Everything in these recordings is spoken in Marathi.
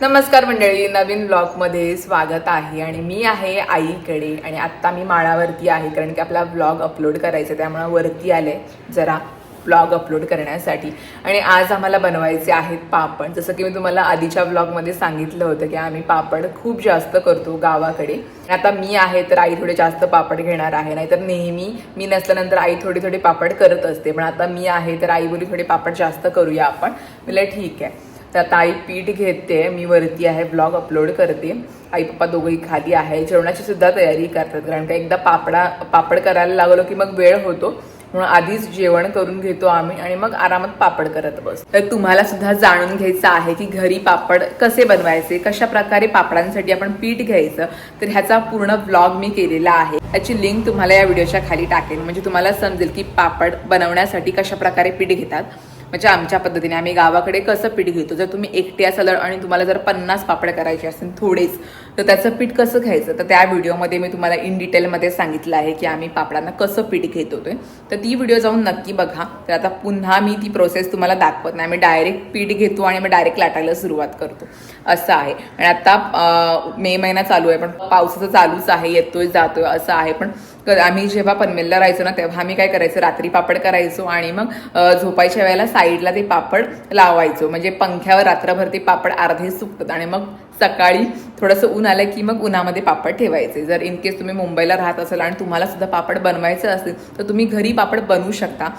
नमस्कार मंडळी नवीन ब्लॉगमध्ये स्वागत आहे आणि मी आहे आईकडे आणि आत्ता मी माळावरती आहे कारण की आपला ब्लॉग अपलोड करायचा आहे, त्यामुळे वरती आले जरा ब्लॉग अपलोड करण्यासाठी. आणि आज आम्हाला बनवायचे आहेत पापड. जसं की मी तुम्हाला आधीच्या ब्लॉगमध्ये सांगितलं होतं की आम्ही पापड खूप जास्त करतो गावाकडे. आता मी आहे तर आई थोडे जास्त पापड घेणार आहे. नाहीतर नेहमी मी नसल्यानंतर आई थोडी थोडी पापड करत असते. पण आता मी आहे तर आई बोली थोडे पापड जास्त करूया आपण. म्हटलं ठीक आहे. तर आता आई पीठ घेते मी वरती आहे ब्लॉग अपलोड करते. आई पप्पा दोघंही खाली आहे जेवणाची सुद्धा तयारी करतात. कारण का एकदा पापडा पापड करायला लागलो की मग वेळ होतो. म्हणून आधीच जेवण करून घेतो आम्ही आणि मग आरामात पापड करत बस. तर तुम्हाला सुद्धा जाणून घ्यायचं आहे की घरी पापड कसे बनवायचे कशा प्रकारे पापडांसाठी आपण पीठ घ्यायचं. तर ह्याचा पूर्ण ब्लॉग मी केलेला आहे. याची लिंक तुम्हाला या व्हिडिओच्या खाली टाकेन. म्हणजे तुम्हाला समजेल की पापड बनवण्यासाठी कशा प्रकारे पीठ घेतात. म्हणजे आमच्या पद्धतीने आम्ही गावाकडे कसं पीठ घेतो? जर तुम्ही एकटे असाल आणि तुम्हाला जर पन्नास पापड करायचे असतील थोडेच तर त्याचं पीठ कसं घ्यायचं? तर त्या व्हिडिओमध्ये मी तुम्हाला इन डिटेलमध्ये सांगितलं आहे की आम्ही पापडांना कसं पीठ घेत होतोय तर ती व्हिडिओ जाऊन नक्की बघा. तर आता पुन्हा मी ती प्रोसेस तुम्हाला दाखवत नाही. मी डायरेक्ट पीठ घेतो आणि मग डायरेक्ट लाटायला सुरुवात करतो. असं आहे. आणि आता मे महिना चालू आहे पण पावसाचं चालूच आहे येतोय जातोय असं आहे. पण आम्ही जेव्हा पनवेलला राहायचो ना तेव्हा आम्ही काय करायचो? रात्री पापड करायचो आणि मग झोपायच्या वेळेला साईडला ते पापड लावायचो. म्हणजे पंख्यावर रात्रभर ते पापड अर्धे सुकतात आणि मग सकाळी थोडंसं ऊन आलं की मग उन्हामध्ये पापड ठेवायचे. जर इन केस तुम्ही मुंबईला राहत असाल आणि तुम्हाला सुद्धा पापड बनवायचं असेल तर तुम्ही घरी पापड बनवू शकता.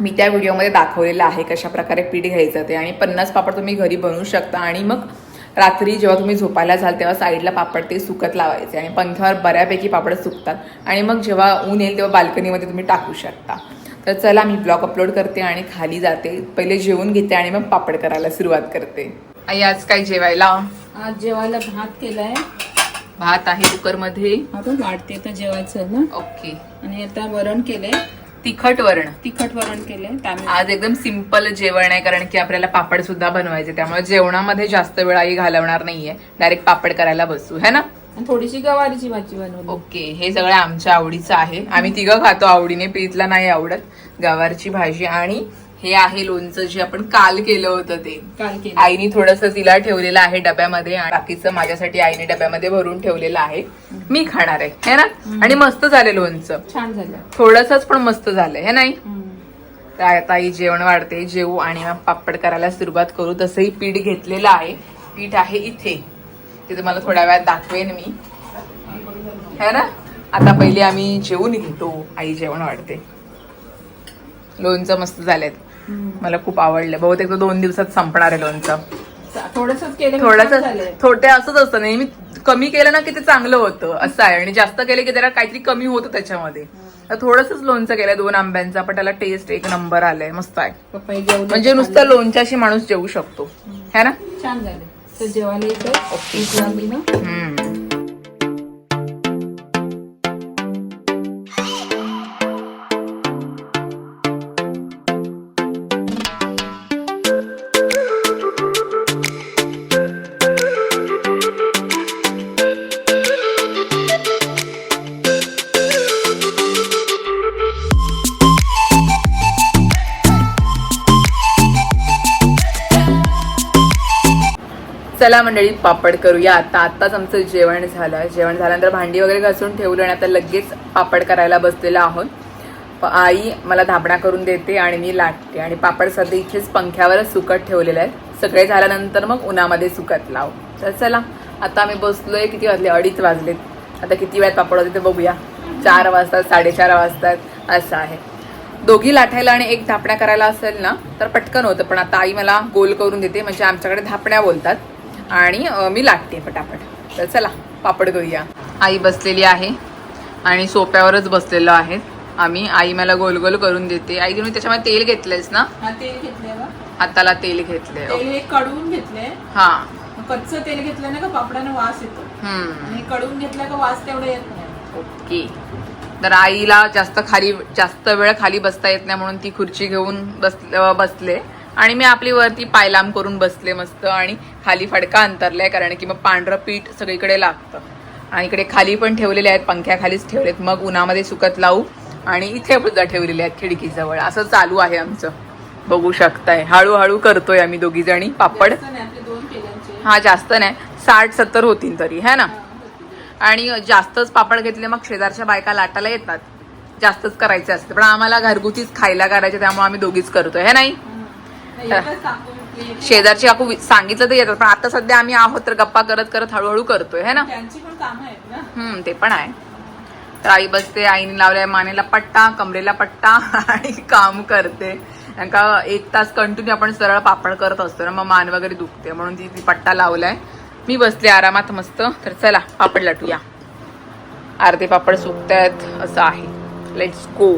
मी त्या व्हिडिओमध्ये दाखवलेलं आहे कशा प्रकारे पीठ घ्यायचं ते. आणि पन्नास पापड तुम्ही घरी बनवू शकता आणि मग रात्री जेव्हा तुम्ही झोपायला जाल तेव्हा साईडला पापड ते सुकत लावायचे आणि पंख्यावर बऱ्यापैकी पापड सुकतात. आणि मग जेव्हा ऊन येईल तेव्हा बाल्कनीमध्ये तुम्ही टाकू शकता. तर चला मी ब्लॉग अपलोड करते आणि खाली जाते. पहिले जेवून घेते आणि मग पापड करायला सुरुवात करते. आई आज काय जेवायला? आज जेवायला भात केलाय. भात आहे कुकरमध्ये. आपण वाढते तर जेवायचं ना. ओके. आणि आता वरण केलंय. तिखट वरण. तिखट वरण केलंय तांदूळ आज एकदम सिंपल जेवण आहे कारण की आपल्याला पापड सुद्धा बनवायचे त्यामुळे जेवणामध्ये जास्त वेळ आई घालवणार नाहीये. डायरेक्ट पापड करायला बसू है ना? थोडीशी गवारीची भाजी बनवली. ओके हे सगळं आमच्या आवडीचं आहे. आम्ही तिघं खातो आवडीने पीठला नाही आवडत. गवारची भाजी आणि हे आहे लोणचं जे आपण काल केलं होतं ते. आईने थोडस तिला ठेवलेलं आहे डब्यामध्ये आणि बाकीचं माझ्यासाठी आईने डब्यामध्ये भरून ठेवलेलं आहे. मी खाणार आहे है ना? आणि मस्त झालं लोणचं. छान झालं. थोडंसंच पण मस्त झालंय हे नाही? आता आई जेवण वाढते जेवू आणि पापड करायला सुरुवात करू. तसंही पीठ घेतलेलं आहे. पीठ आहे इथे. ते तुम्हाला थोड्या वेळात दाखवेन मी. है ना? आता पहिले आम्ही जेवून घेतो. आई जेवण वाढते. लोणचं मस्त झालेत. मला खूप आवडलं. बहुतेक तो दोन दिवसात संपणार आहे लोणचं. थोडंसंच केलं थोडस झालंय. थोडे असंच असतं. नेहमी कमी केलं ना की ते चांगलं होतं. असं आहे. आणि जास्त केलं की जरा काहीतरी कमी होतं त्याच्यामध्ये. तर थोडंसंच लोणचं केलंय दोन आंब्यांचा. पण त्याला टेस्ट एक नंबर आलाय. मस्त आहे. म्हणजे नुसतं लोणच्याशी माणूस जेवू शकतो. है ना? छान झाले. तर जेवायला चला मंडळी पापड करूया. आता आत्ताच आमचं जेवण झालं. जेवण झाल्यानंतर भांडी वगैरे घासून ठेवलं आणि आता लगेच पापड करायला बसलेलो आहोत. आई मला धाबणा करून देते आणि मी लाटते. आणि पापड सध्या इथेच पंख्यावरच सुकत ठेवलेले आहेत. सगळे झाल्यानंतर मग उन्हामध्ये सुकत लाव. तर चला आता आम्ही बसलोय. किती वाजले? अडीच वाजलेत. आता किती वेळात पापड होते ते बघूया. चार वाजतात साडेचार वाजतात. असं आहे. दोघी लाटायला आणि एक धापण्या करायला असेल ना तर पटकन होतं. पण आता आई मला गोल करून देते. म्हणजे आमच्याकडे धापण्या बोलतात. आणि मी लाटते पटापट. तर चला पापड करूया आई बसलेली आहे आणि सोप्यावरच बसलेलो आहे. आम्ही आई मला गोल गोल करून देते. आई तुम्ही त्याच्यामध्ये तेल घेतलंयस ना? हा तेल. हाताला तेल घेतले कडवून घेतलंय. हा. कच्चं तेल घेतलं ना का पापडानं वास येतो. आणि कडवून घेतलं का वास तेवढा येत नाही. ओके. तर आईला जास्त खाली जास्त वेळ खाली बसता येत नाही म्हणून ती खुर्ची घेऊन बस बसले. आणि मी आपली वरती पायलाम करून बसले मस्त आणि खाली फडका अंतरलाय कारण की मग पांढरं पीठ सगळीकडे लागतं. आणि इकडे खाली पण ठेवलेले आहेत पंख्याखालीच ठेवलेत. मग उन्हामध्ये सुकत लावू आणि इथे सुद्धा ठेवलेले आहेत खिडकीजवळ. असं चालू आहे आमचं. बघू शकताय. हळूहळू करतोय आम्ही दोघी जणी पापड हा जास्त नाही. साठ सत्तर होतील तरी है ना? आणि जास्तच पापड घेतले मग शेजारच्या बायका लाटायला येतात. जास्तच करायचे असते. पण आम्हाला घरगुतीच खायला करायचे त्यामुळे आम्ही दोघीच करतोय. हे नाही नाही, एकच टाकून प्लेट. शेजारची काकू सांगितलं तर येतात पण आता सध्या आम्ही आहोत तर गप्पा करत करत हळूहळू करतोय है ना? हम्म ते पण आहे. तर आई बसते आईने लावलाय मानेला पट्टा कमरेला पट्टा आणि काम करते. कारण का एक तास कंटिन्यू आपण सरळ पापड करत असतो ना मग मान वगैरे दुखते म्हणून ती ती पट्टा लावलाय. मी बसले आरामात मस्त. तर चला पापड लाटूया. अर्धे पापड सुकतायत असं आहे. लेट्स गो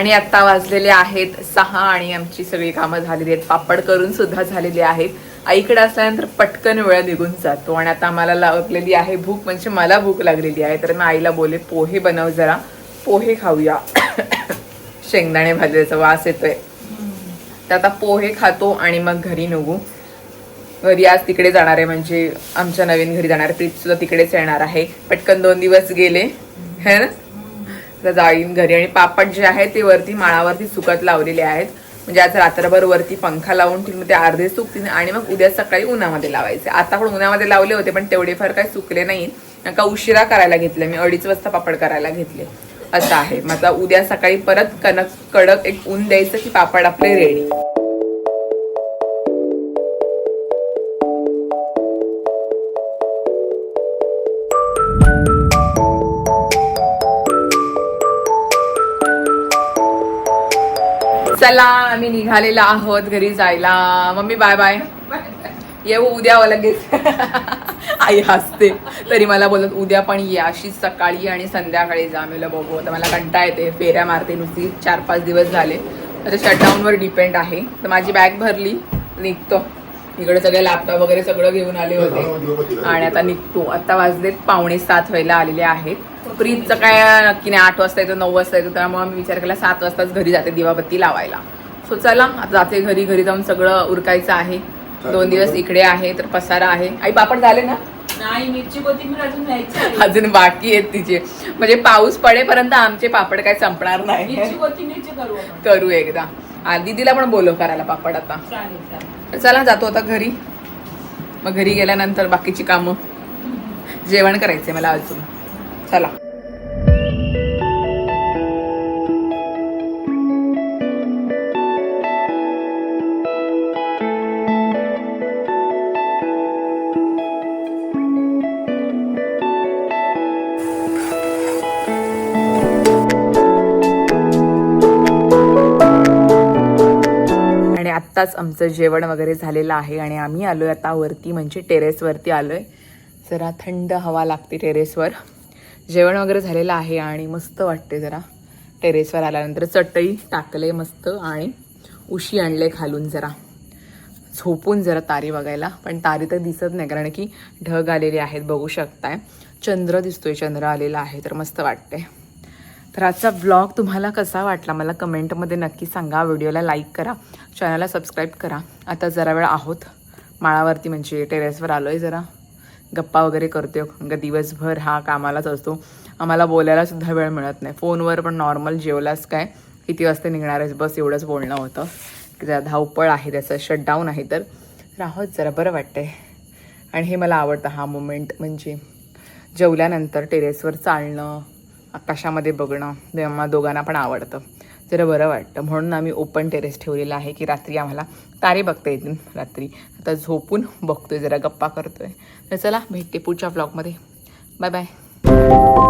आणि आत्ता वाजलेले आहेत सहा आणि आमची सगळी कामं झालेली आहेत. पापड करून सुद्धा झालेली आहेत. आईकडे असल्यानंतर पटकन वेळ निघून जातो आणि आता आम्हाला लागलेली आहे भूक म्हणजे मला भूक लागलेली आहे. तर मी आईला बोले पोहे बनव जरा. पोहे खाऊया. शेंगदाणे भाजल्याचा वास येतोय. तर आता पोहे खातो आणि मग घरी निघू. घरी आज तिकडे जाणार आहे म्हणजे आमच्या नवीन घरी जाणार प्रीत सुद्धा तिकडेच येणार आहे. पटकन दोन दिवस गेले. है ना? तर जाईन घरी आणि पापड जे आहे ते वरती माळावरती सुकत लावलेले आहेत. म्हणजे आज रात्रभर वरती पंखा लावून ठेवून ते अर्धे सुकतील आणि मग उद्या सकाळी उन्हामध्ये लावायचे. आता पण उन्हामध्ये लावले होते पण तेवढे फार काही सुकले नाही. का उशिरा करायला घेतले मी अडीच वाजता पापड करायला घेतले. असं आहे. मग आता उद्या सकाळी परत कणक कडक एक ऊन द्यायचं की पापड आपले रेडी चला आम्ही निघालेला आहोत घरी जायला. मम्मी बाय बाय येऊ उद्या लगेच. आई हसते. तरी मला बोलत उद्या पण ये अशीच सकाळी आणि संध्याकाळी जा. मी बघू आता मला कंटा येते फेऱ्या मारते नुसती. चार पाच दिवस झाले. आता शटडाऊनवर डिपेंड आहे. तर माझी बॅग भरली निघतो. इकडे सगळे लॅपटॉप वगैरे सगळं घेऊन आले होते. आणि आता निघतो. आता वाजलेत पावणे सात व्हायला आलेले आहेत. प्रीतचं काय नक्की नाही आठ वाजता येतो नऊ वाजता येतो त्यामुळे मी विचार केला सात वाजताच घरी जाते दिवाबत्ती लावायला. सो चला आता जाते घरी घरी जाऊन सगळं उरकायचं आहे. दोन दिवस इकडे आहे तर पसारा आहे. आई पापड झाले ना? नाही मिरची कोथिंबीर अजून बाकी आहेत तिचे. म्हणजे पाऊस पडेपर्यंत आमचे पापड काय संपणार नाही. करू एकदा. आ, दीदीला पण बोलव करायला पापड आता. तर चला जातो आता घरी. मग घरी गेल्यानंतर बाकीची कामं. जेवण करायचंय मला अजून. चला. आत्ताच आमचं जेवण वगैरे झालेलं आहे आणि आम्ही आलो आहे आता वरती म्हणजे टेरेसवरती आलो आहे जरा थंड हवा लागते टेरेसवर. जेवण वगैरे झालेलं आहे आणि मस्त वाटते जरा. टेरेसवर आल्यानंतर चटई टाकले मस्त आणि उशी आणले खालून जरा. झोपून जरा तारी बघायला पण तारी तर दिसत नाही कारण की ढग आलेले आहेत बघू शकताय. चंद्र दिसतोय चंद्र आलेला आहे तर मस्त वाटते तर आजचा ब्लॉग तुम्हाला कसा वाटला मला कमेंटमध्ये नक्की सांगा. व्हिडिओला लाईक करा. चॅनलला सबस्क्राईब करा. आता जरा वेळ आहोत. माळावरती म्हणजे टेरेसवर आलो आहे जरा. गप्पा वगैरे करतो दिवसभर हा कामालाच असतो. आम्हाला बोलायलासुद्धा वेळ मिळत नाही. फोनवर पण नॉर्मल जेवलास काय? किती वाजता निघणार आहेस? बस एवढंच बोलणं होतं. की जरा धावपळ आहे. त्याचं शटडाऊन आहे तर. राहोत जरा बरं वाटतंय. आणि हे मला आवडतं हा मुमेंट म्हणजे जेवल्यानंतर टेरेसवर चालणं आकाशामध्ये बघणं ते दोघांना पण आवडतं. जरा बरं वाटतं. म्हणून आम्ही ओपन टेरेस ठेवलेलं आहे की रात्री आम्हाला तारे बघता येतील रात्री. आता झोपून बघतोय जरा गप्पा करतोय. तर चला भेटते पुढच्या ब्लॉगमध्ये बाय बाय